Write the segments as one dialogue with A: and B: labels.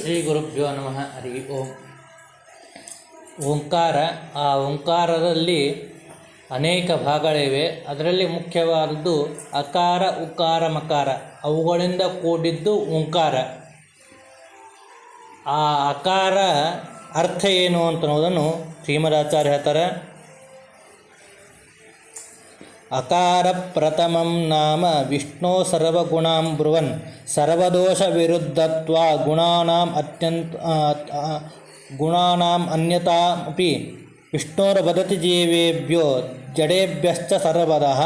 A: ಶ್ರೀ ಗುರುಭ್ಯೋ ನಮಃ. ಹರಿ ಓಂ. ಓಂಕಾರ, ಆ ಓಂಕಾರದಲ್ಲಿ ಅನೇಕ ಭಾಗಗಳಿವೆ. ಅದರಲ್ಲಿ ಮುಖ್ಯವಾದದ್ದು ಅಕಾರ, ಉಕಾರ, ಮಕಾರ. ಅವುಗಳಿಂದ ಕೂಡಿದ್ದು ಓಂಕಾರ. ಆ ಅಕಾರ ಅರ್ಥ ಏನು ಅಂತ ಅನ್ನೋದನ್ನು ಶ್ರೀಮದಾಚಾರ್ಯ ಹೇಳ್ತಾರೆ ಅಕಾರ ಪ್ರಥಮಂ ನಾಮ ವಿಷ್ಣು ಸರ್ವಗುಣಾಂ ಬ್ರುವನ್ ಸರ್ವದೋಷ ವಿರುದ್ಧತ್ವ ಗುಣಾನಾಂ ಅತ್ಯಂತ ಗುಣಾನಾಂ ಅನ್ಯತಾಪಿ ವಿಷ್ಣೋರ್ವದತಿ ಜೀವೇಭ್ಯೋ ಜಡೇಭ್ಯಶ್ಚ ಸರ್ವದಃ.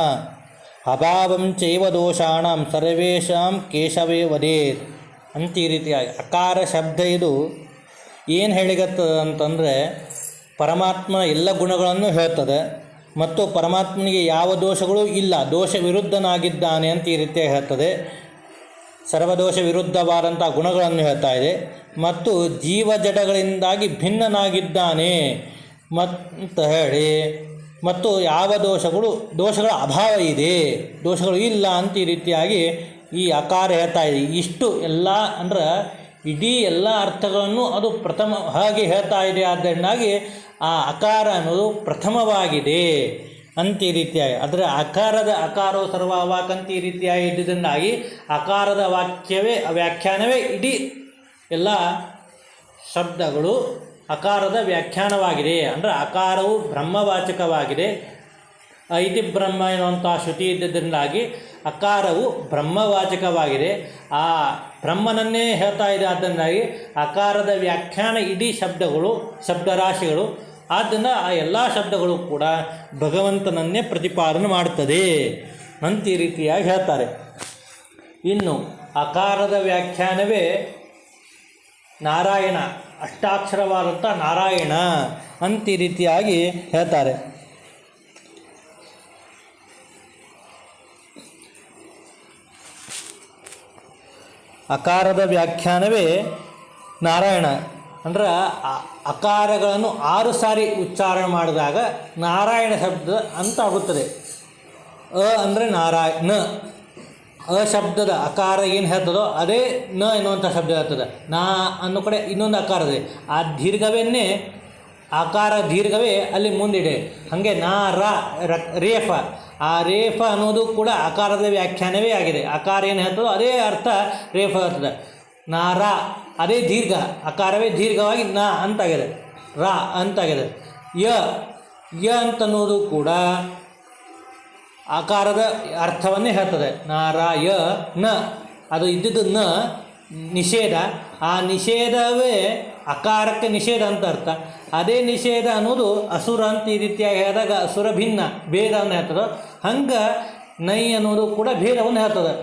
A: ಅಭಾವಂ ಚೈವ ದೋಷಾಣಂ ಸರ್ವೇಷಾಂ ಕೇಶವೇ ವದೇತ್. ಅಂತ ಈ ರೀತಿಯಾಗಿ ಅಕಾರ ಶಬ್ದ ಇದು ಏನು ಹೇಳಿಗತ್ತದ ಅಂತಂದರೆ ಪರಮಾತ್ಮ ಎಲ್ಲ ಗುಣಗಳನ್ನು ಹೇಳ್ತದೆ. ಮತ್ತು ಪರಮಾತ್ಮನಿಗೆ ಯಾವ ದೋಷಗಳು ಇಲ್ಲ. ದೋಷ ವಿರುದ್ಧನಾಗಿದ್ದಾನೆ ಅಂತ ಈ ರೀತಿಯಾಗಿ ಹೇಳ್ತದೆ. ಸರ್ವದೋಷ ವಿರುದ್ಧವಾದಂಥ ಗುಣಗಳನ್ನು ಹೇಳ್ತಾ ಇದೆ. ಮತ್ತು ಜೀವ ಜಡಗಳಿಂದಾಗಿ ಭಿನ್ನನಾಗಿದ್ದಾನೆ ಮತ್ತು ಹೇಳಿ, ಮತ್ತು ಯಾವ ದೋಷಗಳು, ದೋಷಗಳ ಅಭಾವ ಇದೆ. ದೋಷಗಳು ಇಲ್ಲ ಅಂತ ಈ ರೀತಿಯಾಗಿ ಈ ಅಕಾರ ಹೇಳ್ತಾ ಇದೆ. ಇಷ್ಟು ಎಲ್ಲ ಅಂದ್ರೆ ಇಡೀ ಎಲ್ಲ ಅರ್ಥಗಳನ್ನು ಅದು ಪ್ರಥಮ ಹಾಗೆ ಹೇಳ್ತಾ ಇದೆ. ಆದ್ದರಿಂದಾಗಿ ಆ ಅಕಾರ ಅನ್ನೋದು ಪ್ರಥಮವಾಗಿದೆ. ಅಂತ ಈ ರೀತಿಯಾಗಿ. ಅದರ ಅಕಾರದ ಅಕಾರೋ ಸರ್ವ ಅವಾಕ್ ಅಂತ ಈ ರೀತಿಯಾಗಿ ಇದ್ದುದರಿಂದಾಗಿ ಅಕಾರದ ವಾಕ್ಯವೇ, ವ್ಯಾಖ್ಯಾನವೇ ಇಡೀ ಎಲ್ಲ ಶಬ್ದಗಳು ಅಕಾರದ ವ್ಯಾಖ್ಯಾನವಾಗಿದೆ. ಅಂದರೆ ಅಕಾರವು ಬ್ರಹ್ಮವಾಚಕವಾಗಿದೆ. ಐತಿ ಬ್ರಹ್ಮ ಎನ್ನುವಂಥ ಶ್ರುತಿ ಇದ್ದದರಿಂದಾಗಿ ಅಕಾರವು ಬ್ರಹ್ಮವಾಚಕವಾಗಿದೆ. ಆ ಬ್ರಹ್ಮನನ್ನೇ ಹೇಳ್ತಾ ಇದೆ ಆದ್ದರಿಂದಾಗಿ ಅಕಾರದ ವ್ಯಾಖ್ಯಾನ ಇಡೀ ಶಬ್ದಗಳು, ಶಬ್ದರಾಶಿಗಳು ಆದ್ದರಿಂದ ಆ ಎಲ್ಲ ಶಬ್ದಗಳು ಕೂಡ ಭಗವಂತನನ್ನೇ ಪ್ರತಿಪಾದನೆ ಮಾಡುತ್ತದೆ ಅಂತ ಈ ರೀತಿಯಾಗಿ ಹೇಳ್ತಾರೆ. ಇನ್ನು ಅಕಾರದ ವ್ಯಾಖ್ಯಾನವೇ ನಾರಾಯಣ, ಅಷ್ಟಾಕ್ಷರವಾದಂಥ ನಾರಾಯಣ ಅಂತ ಈ ರೀತಿಯಾಗಿ ಹೇಳ್ತಾರೆ. ಅಕಾರದ ವ್ಯಾಖ್ಯಾನವೇ ನಾರಾಯಣ. ಅಂದ್ರೆ ಅಕಾರಗಳನ್ನು ಆರು ಸಾರಿ ಉಚ್ಚಾರಣೆ ಮಾಡಿದಾಗ ನಾರಾಯಣ ಶಬ್ದ ಅಂತ ಆಗುತ್ತದೆ. ಅ ಅಂದರೆ ನಾರಾಯಣ. ಅ ಶಬ್ದದ ಅಕಾರ ಏನು ಹೇಳ್ತದೋ ಅದೇ ನ ಎನ್ನುವಂಥ ಶಬ್ದ ಹೇಳ್ತದೆ ನಾ ಅನ್ನೋ ಕಡೆ ಇನ್ನೊಂದು ಅಕಾರದೆ ಆ ದೀರ್ಘವನ್ನೇ ಆಕಾರ ದೀರ್ಘವೇ ಅಲ್ಲಿ ಮುಂದಿದೆ. ಹಾಗೆ ನಾ, ರ ರೇಫ. ಆ ರೇಫ ಅನ್ನೋದು ಕೂಡ ಆಕಾರದ ವ್ಯಾಖ್ಯಾನವೇ ಆಗಿದೆ. ಆಕಾರ ಏನು ಹೇಳ್ತದೋ ಅದೇ ಅರ್ಥ ರೇಫ ನಾ, ರ, ಅದೇ ದೀರ್ಘ. ಆಕಾರವೇ ದೀರ್ಘವಾಗಿ ನ ಅಂತಾಗಿದೆ. ರ ಅಂತಾಗಿದೆ. ಯ ಯ ಅಂತನ್ನೋದು ಕೂಡ ಆಕಾರದ ಅರ್ಥವನ್ನೇ ಹೇಳ್ತದೆ. ನಾರಾಯ ನ. ಅದು ಇದ್ದಿದ್ದು ನ, ನಿಷೇಧ. ಆ ನಿಷೇಧವೇ ಅಕಾರಕ್ಕೆ ನಿಷೇಧ ಅಂತ ಅರ್ಥ. ಅದೇ ನಿಷೇಧ ಅನ್ನೋದು ಅಸುರ ಅಂತ ಈ ರೀತಿಯಾಗಿ ಹೇಳಿದಾಗ ಅಸುರ ಭಿನ್ನ ಭೇದವನ್ನು ಹೇಳ್ತದೆ, ಹಂಗೆ ನೈ ಅನ್ನೋದು ಕೂಡ ಭೇದವನ್ನು ಹೇಳ್ತದೆ.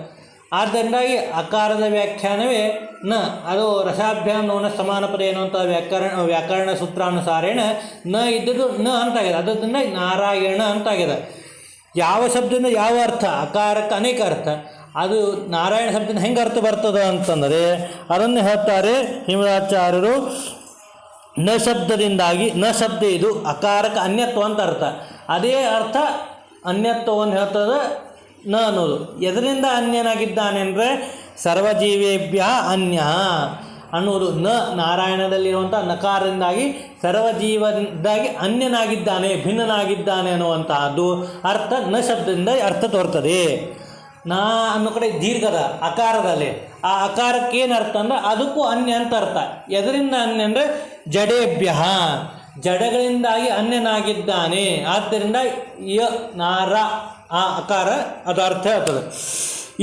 A: ಆದ್ದರಿಂದಾಗಿ ಅಕಾರದ ವ್ಯಾಖ್ಯಾನವೇ ನ, ಅದು ರಸಾಭ್ಯಾಮ ನೋನ ಸಮಾನ ಪದ ಎನ್ನುವಂಥ ವ್ಯಾಕರಣ ವ್ಯಾಕರಣ ಸೂತ್ರಾನುಸಾರೇಣ ನ ಇದ್ದದ್ದು ನ ಅಂತಾಗಿದೆ. ಅದರಿಂದ ನಾರಾಯಣ ಅಂತಾಗಿದೆ. ಯಾವ ಶಬ್ದದಿಂದ ಯಾವ ಅರ್ಥ? ಅಕಾರಕ್ಕೆ ಅನೇಕ ಅರ್ಥ. ಅದು ನಾರಾಯಣ ಶಬ್ದದಿಂದ ಹೆಂಗೆ ಅರ್ಥ ಬರ್ತದೆ ಅಂತಂದರೆ, ಅದನ್ನು ಹೇಳ್ತಾರೆ ಹಿಮರಾಚಾರ್ಯರು ನ ಶಬ್ದದಿಂದಾಗಿ, ನ ಶಬ್ದ ಇದು ಅಕಾರಕ ಅನ್ಯತ್ವ ಅಂತ ಅರ್ಥ. ಅದೇ ಅರ್ಥ ಅನ್ಯತ್ವವನ್ನು ಹೇಳ್ತದೆ ನ ಅನ್ನೋದು. ಎದರಿಂದ ಅನ್ಯನಾಗಿದ್ದಾನೆ ಅಂದರೆ ಸರ್ವಜೀವೇಭ್ಯ ಅನ್ಯ ಅನ್ನೋದು. ನ ನಾರಾಯಣದಲ್ಲಿರುವಂಥ ನಕಾರದಿಂದಾಗಿ, ಸರ್ವಜೀವದಿಂದಾಗಿ ಅನ್ಯನಾಗಿದ್ದಾನೆ, ಭಿನ್ನನಾಗಿದ್ದಾನೆ ಅನ್ನುವಂತಹದ್ದು ಅರ್ಥ ನ ಶಬ್ದದಿಂದ ಅರ್ಥ ತೋರ್ತದೆ. ನಾ ಅನ್ನೋ ಕಡೆ ದೀರ್ಘದ, ಅಕಾರದಲ್ಲಿ. ಆ ಅಕಾರಕ್ಕೆ ಏನು ಅರ್ಥ ಅಂದ್ರೆ ಅದಕ್ಕೂ ಅನ್ಯ ಅಂತ ಅರ್ಥ. ಎದರಿಂದ ಅನ್ಯ ಅಂದರೆ ಜಡೇಭ್ಯ. ಜಡಗಳಿಂದಾಗಿ ಅನ್ಯನಾಗಿದ್ದಾನೆ. ಆದ್ದರಿಂದ ಯ ನಾರ ಆ ಅಕಾರ ಅದು ಅರ್ಥ ಆಗ್ತದೆ.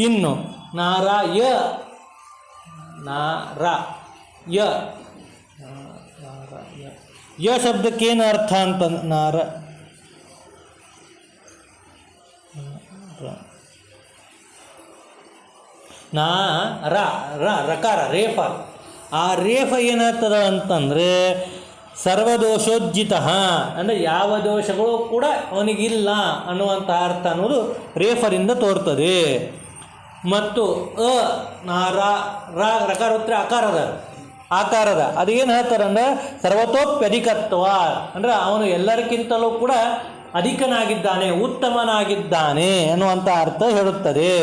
A: ಇನ್ನು ನಾರ ಯ ನಾರ ಯ ಯ. ಯ ಶಬ್ದಕ್ಕೇನು ಅರ್ಥ ಅಂತ ನಾರ ನಾ, ರ ರ, ರಕಾರ, ರೇಫ. ಆ ರೇಫ ಏನಾಗ್ತದ ಅಂತಂದರೆ ಸರ್ವದೋಷೋಜ್ಜಿತ, ಅಂದರೆ ಯಾವ ದೋಷಗಳು ಕೂಡ ಅವನಿಗಿಲ್ಲ ಅನ್ನುವಂಥ ಅರ್ಥ ಅನ್ನೋದು ರೇಫರಿಂದ ತೋರ್ತದೆ. ಮತ್ತು ಅ, ನಾ, ರ ರಕಾರ ಉತ್ತರ ಅಕಾರದ ಆಕಾರದ. ಅದೇನು ಹೇಳ್ತಾರೆ ಅಂದ್ರೆ ಸರ್ವತೋಪ್ಯಧಿಕತ್ವ. ಅಂದರೆ ಅವನು ಎಲ್ಲರಿಗಿಂತಲೂ ಕೂಡ ಅಧಿಕನಾಗಿದ್ದಾನೆ, ಉತ್ತಮನಾಗಿದ್ದಾನೆ ಅನ್ನುವಂಥ ಅರ್ಥ ಹೇಳುತ್ತದೆ.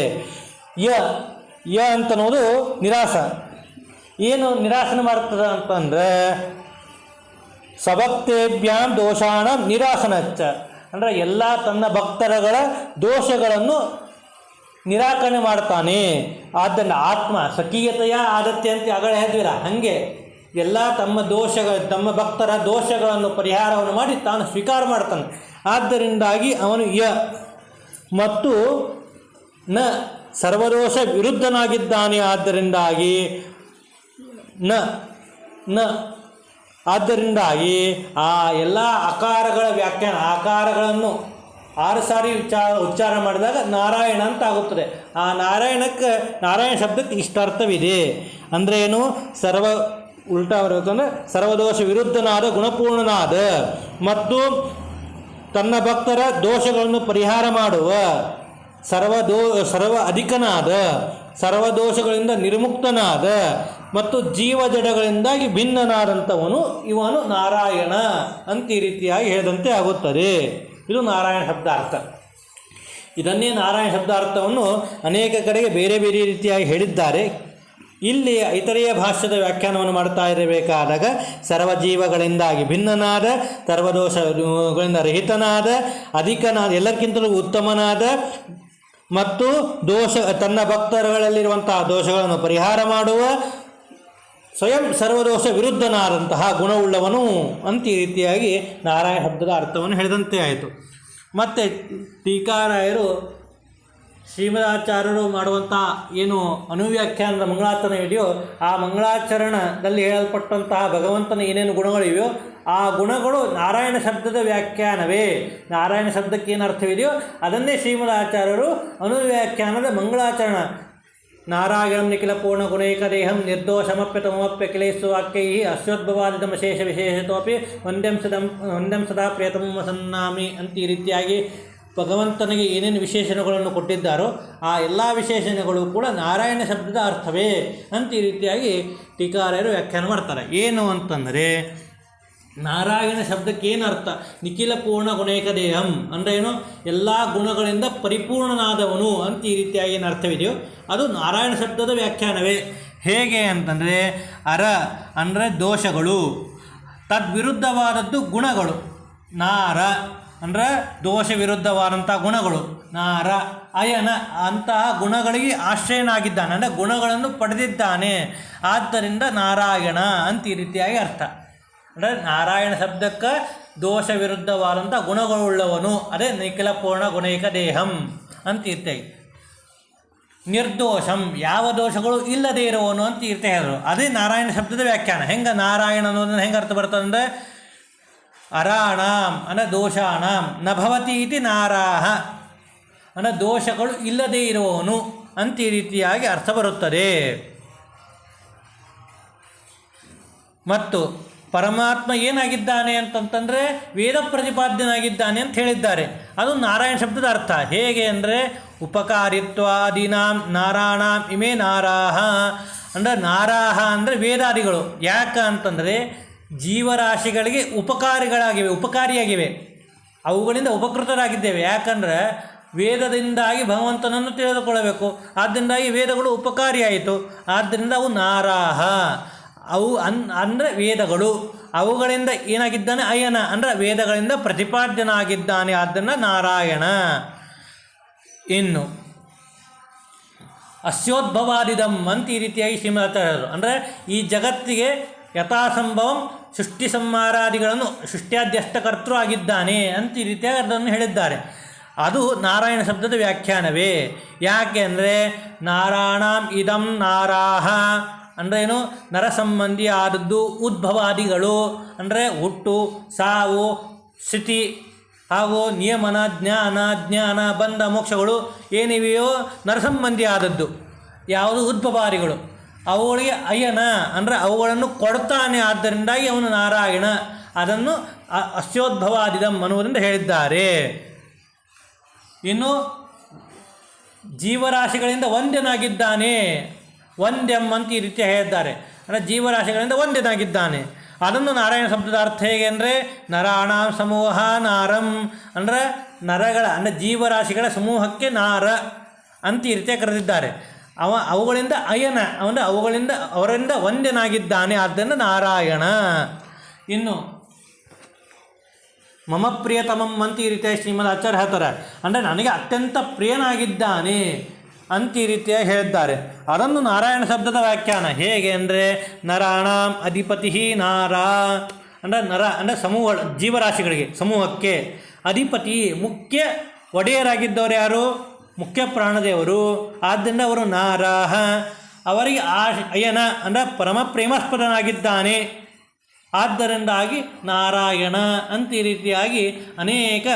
A: ಯ ಯ ಅಂತ ಅನ್ನೋದು ನಿರಾಸ. ಏನು ನಿರಾಸನ ಮಾಡ್ತದ ಅಂತಂದ್ರೆ ಸಭಕ್ತೇಭ್ಯಾಂ ದೋಷಾಣ ನಿರಾಸನಚ್ಚ. ಅಂದರೆ ಎಲ್ಲ ತನ್ನ ಭಕ್ತರಗಳ ದೋಷಗಳನ್ನು ನಿರಾಕರಣೆ ಮಾಡ್ತಾನೆ. ಆದ್ದರಿಂದ ಆತ್ಮ ಸಖೀಯತೆಯ ಅಂತ ಅಗಳ ಹೇಳಿದ್ವಿಲ್ಲ ಹಾಗೆ ಎಲ್ಲ ತಮ್ಮ ದೋಷಗಳ, ತಮ್ಮ ಭಕ್ತರ ದೋಷಗಳನ್ನು ಪರಿಹಾರವನ್ನು ಮಾಡಿ ತಾನು ಸ್ವೀಕಾರ ಮಾಡ್ತಾನೆ. ಆದ್ದರಿಂದಾಗಿ ಅವನು ಯ. ಮತ್ತು ನ ಸರ್ವದೋಷ ವಿರುದ್ಧನಾಗಿದ್ದಾನೆ ಆದ್ದರಿಂದಾಗಿ ನ ನ, ಆದ್ದರಿಂದಾಗಿ ಆ ಎಲ್ಲ ಆಕಾರಗಳ ವ್ಯಾಖ್ಯಾನ, ಆಕಾರಗಳನ್ನು ಆರು ಸಾರಿ ಉಚ್ಚಾರ ಉಚ್ಚಾರ ಮಾಡಿದಾಗ ನಾರಾಯಣ ಅಂತ ಆಗುತ್ತದೆ. ಆ ನಾರಾಯಣಕ್ಕೆ, ನಾರಾಯಣ ಶಬ್ದಕ್ಕೆ ಇಷ್ಟ ಅರ್ಥವಿದೆ ಅಂದರೆ ಏನು? ಸರ್ವ, ಉಲ್ಟಾ ಬರುತ್ತಂದರೆ ಸರ್ವದೋಷ ವಿರುದ್ಧನಾದ, ಗುಣಪೂರ್ಣನಾದ, ಮತ್ತು ತನ್ನ ಭಕ್ತರ ದೋಷಗಳನ್ನು ಪರಿಹಾರ ಮಾಡುವ ಸರ್ವ ದೋ ಸರ್ವ ಅಧಿಕನಾದ ಸರ್ವದೋಷಗಳಿಂದ ನಿರ್ಮುಕ್ತನಾದ ಮತ್ತು ಜೀವ ಜಡಗಳಿಂದಾಗಿ ಭಿನ್ನನಾದಂಥವನು ಇವನು ನಾರಾಯಣ ಅಂತ ಈ ರೀತಿಯಾಗಿ ಹೇಳಿದಂತೆ ಆಗುತ್ತದೆ. ಇದು ನಾರಾಯಣ ಶಬ್ದಾರ್ಥ. ಇದನ್ನೇ ನಾರಾಯಣ ಶಬ್ದಾರ್ಥವನ್ನು ಅನೇಕ ಕಡೆಗೆ ಬೇರೆ ಬೇರೆ ರೀತಿಯಾಗಿ ಹೇಳಿದ್ದಾರೆ. ಇಲ್ಲಿ ಇತರೆಯ ಭಾಷ್ಯದ ವ್ಯಾಖ್ಯಾನವನ್ನು ಮಾಡ್ತಾ ಇರಬೇಕಾದಾಗ ಸರ್ವಜೀವಗಳಿಂದಾಗಿ ಭಿನ್ನನಾದ, ಸರ್ವದೋಷಗಳಿಂದ ರಹಿತನಾದ, ಅಧಿಕನಾದ, ಎಲ್ಲಕ್ಕಿಂತಲೂ ಉತ್ತಮನಾದ ಮತ್ತು ದೋಷ, ತನ್ನ ಭಕ್ತರುಗಳಲ್ಲಿರುವಂತಹ ದೋಷಗಳನ್ನು ಪರಿಹಾರ ಮಾಡುವ ಸ್ವಯಂ ಸರ್ವದೋಷ ವಿರುದ್ಧನಾದಂತಹ ಗುಣವುಳ್ಳವನು ಅಂತ ಈ ರೀತಿಯಾಗಿ ನಾರಾಯಣ ಶಬ್ದದ ಅರ್ಥವನ್ನು ಹೇಳಿದಂತೆ ಆಯಿತು. ಮತ್ತು ಟೀಕಾರಾಯರು ಶ್ರೀಮದಾಚಾರ್ಯರು ಮಾಡುವಂಥ ಏನು ಅನುವ್ಯಾಖ್ಯಾನದ ಮಂಗಳಾಚರಣೆ ಇದೆಯೋ ಆ ಮಂಗಳಾಚರಣದಲ್ಲಿ ಹೇಳಲ್ಪಟ್ಟಂತಹ ಭಗವಂತನ ಏನೇನು ಗುಣಗಳಿವೆಯೋ ಆ ಗುಣಗಳು ನಾರಾಯಣ ಶಬ್ದದ ವ್ಯಾಖ್ಯಾನವೇ. ನಾರಾಯಣ ಶಬ್ದಕ್ಕೆ ಏನು ಅರ್ಥವಿದೆಯೋ ಅದನ್ನೇ ಶ್ರೀಮದಾಚಾರ್ಯರು ಅನುವ್ಯಾಖ್ಯಾನದ ಮಂಗಳಾಚರಣ. ನಾರಾಯಣಂ ನಿಖಿಲ ಪೂರ್ಣ ಗುಣೈಕ ದೇಹಂ ನಿರ್ದೋಷಮಪ್ಯತಮಪ್ಯ ಕಿಲೇಸು ವಾಕ್ಯೈ ಅಶ್ವದ್ಭವಾದಿತಮಶೇಷ ವಿಶೇಷತೋಪಿ ಒಂದೆಂ ಸದಂ ಒಂದೆಂ ಸದಾ ಪ್ರಿಯತಮ ಸನ್ನಾಮಿ ಅಂತ ಈ ರೀತಿಯಾಗಿ ಭಗವಂತನಿಗೆ ಏನೇನು ವಿಶೇಷಣಗಳನ್ನು ಕೊಟ್ಟಿದ್ದಾರೋ ಆ ಎಲ್ಲ ವಿಶೇಷಣಗಳು ಕೂಡ ನಾರಾಯಣ ಶಬ್ದದ ಅರ್ಥವೇ ಅಂತ ಈ ರೀತಿಯಾಗಿ ಟೀಕಾರ್ಯರು ವ್ಯಾಖ್ಯಾನ ಮಾಡ್ತಾರೆ. ಏನು ಅಂತಂದರೆ ನಾರಾಯಣ ಶಬ್ದಕ್ಕೆ ಏನು ಅರ್ಥ? ನಿಖಿಲ ಪೂರ್ಣ ಗುಣೇಕ ದೇಹಂ ಅಂದರೆ ಏನು? ಎಲ್ಲ ಗುಣಗಳಿಂದ ಪರಿಪೂರ್ಣನಾದವನು ಅಂತ ಈ ರೀತಿಯಾಗಿ ಏನು ಅರ್ಥವಿದೆಯೋ? ಅದು ನಾರಾಯಣ ಶಬ್ದದ ವ್ಯಾಖ್ಯಾನವೇ. ಹೇಗೆ ಅಂತಂದರೆ, ಅರ ಅಂದರೆ ದೋಷಗಳು, ತದ್ವಿರುದ್ಧವಾದದ್ದು ಗುಣಗಳು. ನಾರ ಅಂದರೆ ದೋಷ ವಿರುದ್ಧವಾದಂಥ ಗುಣಗಳು. ನಾರ, ಅಯನ ಅಂತಹ ಗುಣಗಳಿಗೆ ಆಶ್ರಯನಾಗಿದ್ದಾನೆ, ಅಂದರೆ ಗುಣಗಳನ್ನು ಪಡೆದಿದ್ದಾನೆ. ಆದ್ದರಿಂದ ನಾರಾಯಣ ಅಂತ ಈ ರೀತಿಯಾಗಿ ಅರ್ಥ. ಅಂದರೆ ನಾರಾಯಣ ಶಬ್ದಕ್ಕೆ ದೋಷ ವಿರುದ್ಧವಾದಂಥ ಗುಣಗಳುಳ್ಳವನು. ಅದೇ ನಿಖಿಲ ಪೂರ್ಣ ಗುಣೈಕ ದೇಹಂ ಅಂತ ಇರ್ತೇವೆ ನಿರ್ದೋಷಂ, ಯಾವ ದೋಷಗಳು ಇಲ್ಲದೇ ಇರುವವನು ಅಂತ ಇರ್ತಾ ಹೇಳಿದ್ರು. ಅದೇ ನಾರಾಯಣ ಶಬ್ದದ ವ್ಯಾಖ್ಯಾನ. ಹೆಂಗೆ ನಾರಾಯಣ ಅನ್ನೋದನ್ನು ಹೆಂಗೆ ಅರ್ಥ ಬರ್ತದೆ ಅಂದರೆ, ಅರಾಣಾಂ, ಅಂದರೆ ದೋಷಾಣಾಂ ನಭವತಿ ಭವತಿ ಇತಿ ನಾರಾಹ. ಅಂದರೆ ದೋಷಗಳು ಇಲ್ಲದೇ ಇರುವವನು ಅಂತ ಈ ರೀತಿಯಾಗಿ ಅರ್ಥ ಬರುತ್ತದೆ. ಮತ್ತು ಪರಮಾತ್ಮ ಏನಾಗಿದ್ದಾನೆ ಅಂತಂತಂದರೆ ವೇದ ಪ್ರತಿಪಾದ್ಯನಾಗಿದ್ದಾನೆ ಅಂತ ಹೇಳಿದ್ದಾರೆ. ಅದು ನಾರಾಯಣ ಶಬ್ದದ ಅರ್ಥ. ಹೇಗೆ ಅಂದರೆ, ಉಪಕಾರಿತ್ವಾದೀನಾಂ ನಾರಾಣಾಂ ಇಮೇ ನಾರಾಹ. ಅಂದರೆ ನಾರಾಹ ಅಂದರೆ ವೇದಾದಿಗಳು. ಯಾಕೆ ಅಂತಂದರೆ, ಜೀವರಾಶಿಗಳಿಗೆ ಉಪಕಾರಿಗಳಾಗಿವೆ, ಉಪಕಾರಿಯಾಗಿವೆ. ಅವುಗಳಿಂದ ಉಪಕೃತರಾಗಿದ್ದೇವೆ. ಯಾಕಂದರೆ, ವೇದದಿಂದಾಗಿ ಭಗವಂತನನ್ನು ತಿಳಿದುಕೊಳ್ಳಬೇಕು. ಆದ್ದರಿಂದಾಗಿ ವೇದಗಳು ಉಪಕಾರಿಯಾಯಿತು. ಆದ್ದರಿಂದ ಅವು ನಾರಾಹ. ಅವು ಅನ್, ಅಂದರೆ ವೇದಗಳು. ಅವುಗಳಿಂದ ಏನಾಗಿದ್ದಾನೆ? ಅಯನ ಅಂದರೆ ವೇದಗಳಿಂದ ಪ್ರತಿಪಾದ್ಯನಾಗಿದ್ದಾನೆ. ಆದ್ದರಿಂದ ನಾರಾಯಣ. ಇನ್ನು, ಅಸ್ಯೋದ್ಭವಾದಿದಂ ಅಂತ ಈ ರೀತಿಯಾಗಿ ಶ್ರೀಮದಾಚಾರ್ಯರು ಅಂದರೆ ಈ ಜಗತ್ತಿಗೆ ಯಥಾಸಂಭವಂ ಸೃಷ್ಟಿ ಸಂಹಾರಾದಿಗಳನ್ನು ಸೃಷ್ಟ್ಯಾದ್ಯಷ್ಟಕರ್ತೃ ಆಗಿದ್ದಾನೆ ಅಂತ ಈ ರೀತಿಯಾಗಿ ಅದನ್ನು ಹೇಳಿದ್ದಾರೆ. ಅದು ನಾರಾಯಣ ಶಬ್ದದ ವ್ಯಾಖ್ಯಾನವೇ. ಯಾಕೆ ಅಂದರೆ ನಾರಾಯಣ ಇದಂ ನಾರಾಹ. ಅಂದರೆ ಏನು? ನರ ಸಂಬಂಧಿ ಆದದ್ದು ಉದ್ಭವಾದಿಗಳು. ಅಂದರೆ ಹುಟ್ಟು, ಸಾವು, ಸ್ಥಿತಿ, ಹಾಗೂ ನಿಯಮನ, ಜ್ಞಾನ ಜ್ಞಾನ, ಬಂಧ, ಮೋಕ್ಷಗಳು ಏನಿವೆಯೋ ನರಸಂಬಂಧಿ ಆದದ್ದು. ಯಾವುದು? ಉದ್ಭವಾದಿಗಳು. ಅವುಗಳಿಗೆ ಅಯ್ಯನ, ಅಂದರೆ ಅವುಗಳನ್ನು ಕೊಡ್ತಾನೆ ಆದ್ದರಿಂದಾಗಿ ಅವನು ನಾರಾಯಣ. ಅದನ್ನು ಅಸ್ಯೋದ್ಭವಾದಿದಂ ಅನ್ನುವುದರಿಂದ ಹೇಳಿದ್ದಾರೆ. ಇನ್ನು ಜೀವರಾಶಿಗಳಿಂದ ಒಂದ್ಯನಾಗಿದ್ದಾನೆ ಒಂದ್ಯಂ ಅಂತ ಈ ರೀತಿ ಹೇಳಿದ್ದಾರೆ. ಅಂದರೆ ಜೀವರಾಶಿಗಳಿಂದ ಒಂದೇನಾಗಿದ್ದಾನೆ ಅದನ್ನು ನಾರಾಯಣ ಶಬ್ದದ ಅರ್ಥ ಹೇಗೆ ಅಂದರೆ ನರಾಣ ಸಮೂಹ ನಾರಂ. ಅಂದರೆ ನರಗಳ, ಅಂದರೆ ಜೀವರಾಶಿಗಳ ಸಮೂಹಕ್ಕೆ ನಾರ ಅಂತ ಈ ರೀತಿಯ ಕರೆದಿದ್ದಾರೆ. ಅವ, ಅವುಗಳಿಂದ ಅಯನ, ಅಂದರೆ ಅವುಗಳಿಂದ, ಅವರಿಂದ ಒಂದೇನಾಗಿದ್ದಾನೆ, ಆದ್ದರಿಂದ ನಾರಾಯಣ. ಇನ್ನು, ಮಮ ಪ್ರಿಯತಮಂ ಅಂತ ಈ ರೀತಿಯ ಶ್ರೀಮದ್ ಆಚಾರ್ಯ ಹೇಳ್ತಾರೆ. ಅಂದರೆ ನನಗೆ ಅತ್ಯಂತ ಪ್ರಿಯನಾಗಿದ್ದಾನೆ. ಅಂತ ಈ ರೀತಿಯಾಗಿ ಹೇಳಿದ್ದಾರೆ ಅದನ್ನು ನಾರಾಯಣ ಶಬ್ದದ ವ್ಯಾಖ್ಯಾನ. ಹೇಗೆ ಅಂದರೆ, ನರಾಣಾಂ ಅಧಿಪತಿ ನಾರ ಅಂದರೆ ನರ ಅಂದರೆ ಸಮೂಹ ಜೀವರಾಶಿಗಳಿಗೆ, ಸಮೂಹಕ್ಕೆ ಅಧಿಪತಿ ಮುಖ್ಯ ಒಡೆಯರಾಗಿದ್ದವರು ಯಾರು? ಮುಖ್ಯ ಪ್ರಾಣದೇವರು. ಆದ್ದರಿಂದ ಅವರು ನಾರಾಹ. ಅವರಿಗೆ ಆ ಅಯನ ಅಂದರೆ ಪರಮ ಪ್ರೇಮಾಸ್ಪದನಾಗಿದ್ದಾನೆ. ಆದ್ದರಿಂದಾಗಿ ನಾರಾಯಣ ಅಂತ ಈ ರೀತಿಯಾಗಿ ಅನೇಕ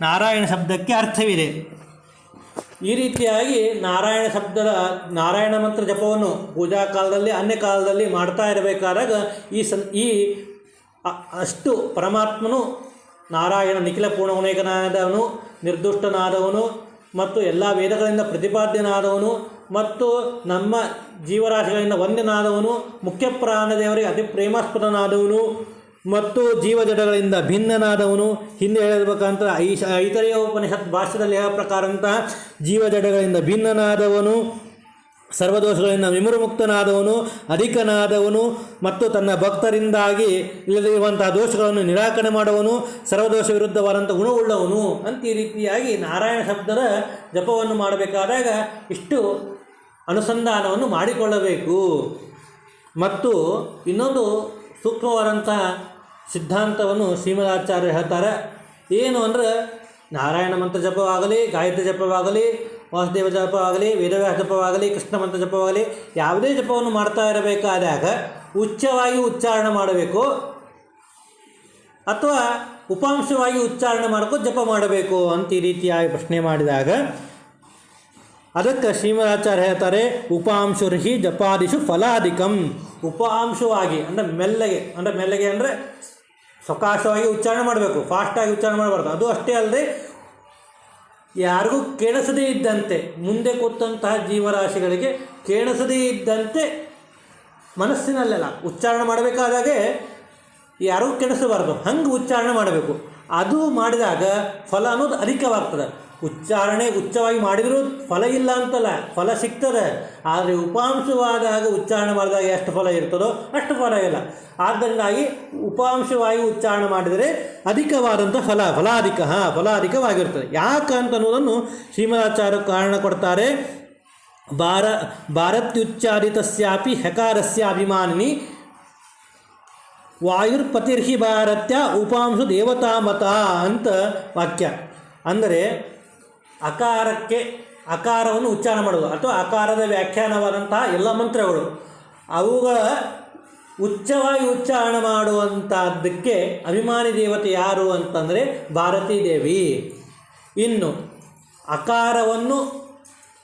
A: ನಾರಾಯಣ ಶಬ್ದಕ್ಕೆ ಅರ್ಥವಿದೆ. ಈ ರೀತಿಯಾಗಿ ನಾರಾಯಣ ಶಬ್ದದ ನಾರಾಯಣ ಮಂತ್ರ ಜಪವನ್ನು ಪೂಜಾ ಕಾಲದಲ್ಲಿ, ಅನ್ಯ ಕಾಲದಲ್ಲಿ ಮಾಡ್ತಾ ಇರಬೇಕಾದಾಗ ಈ ಸನ್ ಈ ಅಷ್ಟು ಪರಮಾತ್ಮನು ನಾರಾಯಣ ನಿಖಿಲ ಪೂರ್ಣಗುಣೇಕನಾದವನು ನಿರ್ದುಷ್ಟನಾದವನು ಮತ್ತು ಎಲ್ಲ ವೇದಗಳಿಂದ ಪ್ರತಿಪಾದ್ಯನಾದವನು ಮತ್ತು ನಮ್ಮ ಜೀವರಾಶಿಗಳಿಂದ ಒಂದನಾದವನು ಮುಖ್ಯ ಪ್ರಾಣದೇವರಿಗೆ ಅತಿ ಪ್ರೇಮಾಸ್ಪದನಾದವನು ಮತ್ತು ಜೀವಜಡಗಳಿಂದ ಭಿನ್ನನಾದವನು. ಹಿಂದೆ ಹೇಳಿರ್ಬೇಕಂತ ಐಶ ಐತರೆಯ ಉಪನಿಷತ್ ಭಾಷ್ಯದಲ್ಲಿ ಹೇಳೋ ಪ್ರಕಾರ ಅಂತ ಜೀವಜಡಗಳಿಂದ ಭಿನ್ನನಾದವನು, ಸರ್ವದೋಷಗಳಿಂದ ವಿಮುರ್ಮುಕ್ತನಾದವನು, ಅಧಿಕನಾದವನು ಮತ್ತು ತನ್ನ ಭಕ್ತರಿಂದಾಗಿ ಇಲ್ಲದಿರುವಂತಹ ದೋಷಗಳನ್ನು ನಿರಾಕರಣೆ ಮಾಡುವನು ಸರ್ವದೋಷ ವಿರುದ್ಧವಾದಂಥ ಗುಣವುಳ್ಳವನು ಅಂತ ಈ ರೀತಿಯಾಗಿ ನಾರಾಯಣ ಶಬ್ದರ ಜಪವನ್ನು ಮಾಡಬೇಕಾದಾಗ ಇಷ್ಟು ಅನುಸಂಧಾನವನ್ನು ಮಾಡಿಕೊಳ್ಳಬೇಕು. ಮತ್ತು ಇನ್ನೊಂದು ಸೂಕ್ಷ್ಮವಾದಂತಹ ಸಿದ್ಧಾಂತವನ್ನು ಶ್ರೀಮದಾಚಾರ್ಯ ಹೇಳ್ತಾರೆ. ಏನು ಅಂದರೆ ನಾರಾಯಣ ಮಂತ್ರ ಜಪವಾಗಲಿ, ಗಾಯತ್ರಿ ಜಪವಾಗಲಿ, ವಾಸುದೇವ ಜಪವಾಗಲಿ, ವೇದವ್ಯಾಸ ಜಪವಾಗಲಿ, ಕೃಷ್ಣ ಮಂತ್ರ ಜಪವಾಗಲಿ, ಯಾವುದೇ ಜಪವನ್ನು ಮಾಡ್ತಾ ಇರಬೇಕಾದಾಗ ಉಚ್ಚವಾಗಿ ಉಚ್ಚಾರಣೆ ಮಾಡಬೇಕು. ಅಥವಾ ಉಪಾಂಶವಾಗಿ ಉಚ್ಚಾರಣೆ ಮಾಡ್ಕೊ ಜಪ ಮಾಡಬೇಕು ಅಂತ ಈ ರೀತಿಯಾಗಿ ಪ್ರಶ್ನೆ ಮಾಡಿದಾಗ ಅದಕ್ಕೆ ಶ್ರೀಮದಾಚಾರ್ಯ ಹೇಳ್ತಾರೆ ಉಪಾಂಶುರ್ಹಿ ಜಪಾದಿಶು ಫಲಾಧಿಕಂ. ಉಪಾಂಶವಾಗಿ ಅಂದರೆ ಮೆಲ್ಲಗೆ ಅಂದರೆ ಮೆಲ್ಲಗೆ ಅಂದರೆ ಸಕಾಶವಾಗಿ ಉಚ್ಚಾರಣೆ ಮಾಡಬೇಕು ಫಾಸ್ಟಾಗಿ ಉಚ್ಚಾರಣೆ ಮಾಡಬಾರ್ದು. ಅದು ಅಷ್ಟೇ ಅಲ್ಲದೆ ಯಾರಿಗೂ ಕೇಳಿಸದೇ ಇದ್ದಂತೆ, ಮುಂದೆ ಕೂತಂತಹ ಜೀವರಾಶಿಗಳಿಗೆ ಕೇಳಿಸದೇ ಇದ್ದಂತೆ ಮನಸ್ಸಿನಲ್ಲೆಲ್ಲ ಉಚ್ಚಾರಣೆ ಮಾಡಬೇಕಾದಾಗೆ ಯಾರಿಗೂ ಕೆಣಸಬಾರ್ದು ಹಂಗೆ ಉಚ್ಚಾರಣೆ ಮಾಡಬೇಕು. ಅದು ಮಾಡಿದಾಗ ಫಲ ಅನ್ನೋದು ಅಧಿಕವಾಗ್ತದೆ. ಉಚ್ಚಾರಣೆ ಉಚ್ಚವಾಗಿ ಮಾಡಿದರೂ ಫಲ ಇಲ್ಲ ಅಂತಲ್ಲ, ಫಲ ಸಿಗ್ತದೆ. ಆದರೆ ಉಪಾಂಶವಾದಾಗ ಉಚ್ಚಾರಣೆ ಮಾಡಿದಾಗ ಎಷ್ಟು ಫಲ ಇರ್ತದೋ ಅಷ್ಟು ಫಲ ಇಲ್ಲ. ಆದ್ದರಿಂದಾಗಿ ಉಪಾಂಶವಾಗಿ ಉಚ್ಚಾರಣೆ ಮಾಡಿದರೆ ಅಧಿಕವಾದಂಥ ಫಲ, ಫಲಾಧಿಕ, ಹಾಂ, ಫಲಾಧಿಕವಾಗಿರ್ತದೆ. ಯಾಕೆ ಅಂತ ಅನ್ನೋದನ್ನು ಶ್ರೀಮದಾಚಾರ್ಯ ಕಾರಣ ಕೊಡ್ತಾರೆ. ಭಾರ, ಭಾರತ್ಯುಚ್ಚಾರಿತಸ್ಯಾಪಿ ಹೆಕಾರಸ್ಯ ಅಭಿಮಾನಿನಿ ವಾಯುರ್ಪತಿರ್ಹಿ ಭಾರತ್ಯ ಉಪಾಂಶು ದೇವತಾಮತ ಅಂತ ವಾಕ್ಯ. ಅಂದರೆ ಅಕಾರಕ್ಕೆ ಅಕಾರವನ್ನು ಉಚ್ಚಾರ ಮಾಡುವುದು. ಅಥವಾ ಅಕಾರದ ವ್ಯಾಖ್ಯಾನವಾದಂತಹ ಎಲ್ಲ ಮಂತ್ರಗಳು. ಅವುಗಳ ಉಚ್ಚವಾಗಿ ಉಚ್ಚಾರಣ ಮಾಡುವಂಥದ್ದಕ್ಕೆ ಅಭಿಮಾನಿ ದೇವತೆ ಯಾರು ಅಂತಂದರೆ ಭಾರತೀ ದೇವಿ. ಇನ್ನು ಅಕಾರವನ್ನು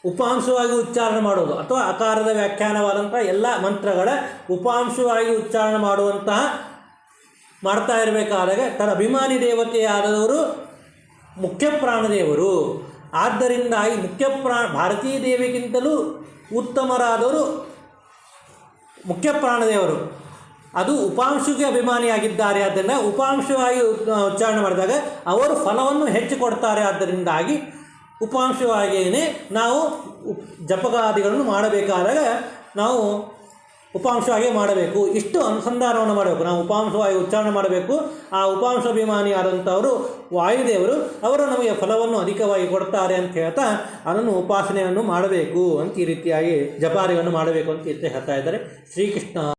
A: ಉಪಾಂಶವಾಗಿ ಉಚ್ಚಾರಣೆ ಮಾಡುವುದು. ಅಥವಾ ಅಕಾರದ ವ್ಯಾಖ್ಯಾನವಾದಂಥ ಎಲ್ಲ ಮಂತ್ರಗಳ ಉಪಾಂಶವಾಗಿ ಉಚ್ಚಾರಣೆ ಮಾಡುವಂತಹ ಮಾಡ್ತಾ ಇರಬೇಕಾದಾಗ, ತನ್ನ ಅಭಿಮಾನಿ ದೇವತೆಯಾದವರು ಮುಖ್ಯ ಪ್ರಾಣದೇವರು. ಆದ್ದರಿಂದ ಈ ಮುಖ್ಯ ಪ್ರಾಣ ಭಾರತೀಯ ದೇವಿಗಿಂತಲೂ ಉತ್ತಮರಾದವರು ಮುಖ್ಯ ಪ್ರಾಣದೇವರು ಅದು ಉಪಾಂಶುಗೆ ಅಭಿಮಾನಿಯಾಗಿದ್ದಾರೆ ಆದ್ದರಿಂದ ಉಪಾಂಶವಾಗಿ ಉಚ್ಚಾರಣೆ ಮಾಡಿದಾಗ ಅವರು ಫಲವನ್ನು ಹೆಚ್ಚು ಕೊಡ್ತಾರೆ. ಆದ್ದರಿಂದಾಗಿ ಉಪಾಂಶವಾಗಿಯೇ ನಾವು ಜಪಗಾದಿಗಳನ್ನು ಮಾಡಬೇಕಾದಾಗ ನಾವು ಉಪಾಂಶವಾಗಿ ಮಾಡಬೇಕು. ಇಷ್ಟು ಅನುಸಂಧಾನವನ್ನು ಮಾಡಬೇಕು. ನಾವು ಉಪಾಂಶವಾಗಿ ಉಚ್ಚಾರಣೆ ಮಾಡಬೇಕು. ಆ ಉಪಾಂಶಾಭಿಮಾನಿ ಆದಂಥವರು ವಾಯುದೇವರು, ಅವರು ನಮಗೆ ಫಲವನ್ನು ಅಧಿಕವಾಗಿ ಕೊಡ್ತಾರೆ ಅಂತ ಹೇಳ್ತಾ ಅದನ್ನು ಉಪಾಸನೆಯನ್ನು ಮಾಡಬೇಕು ಅಂತ ಈ ರೀತಿಯಾಗಿ ಜಪಾರಿಯನ್ನು ಮಾಡಬೇಕು ಅಂತ ಹೇಳ್ತಾ ಇದ್ದಾರೆ. ಶ್ರೀಕೃಷ್ಣ.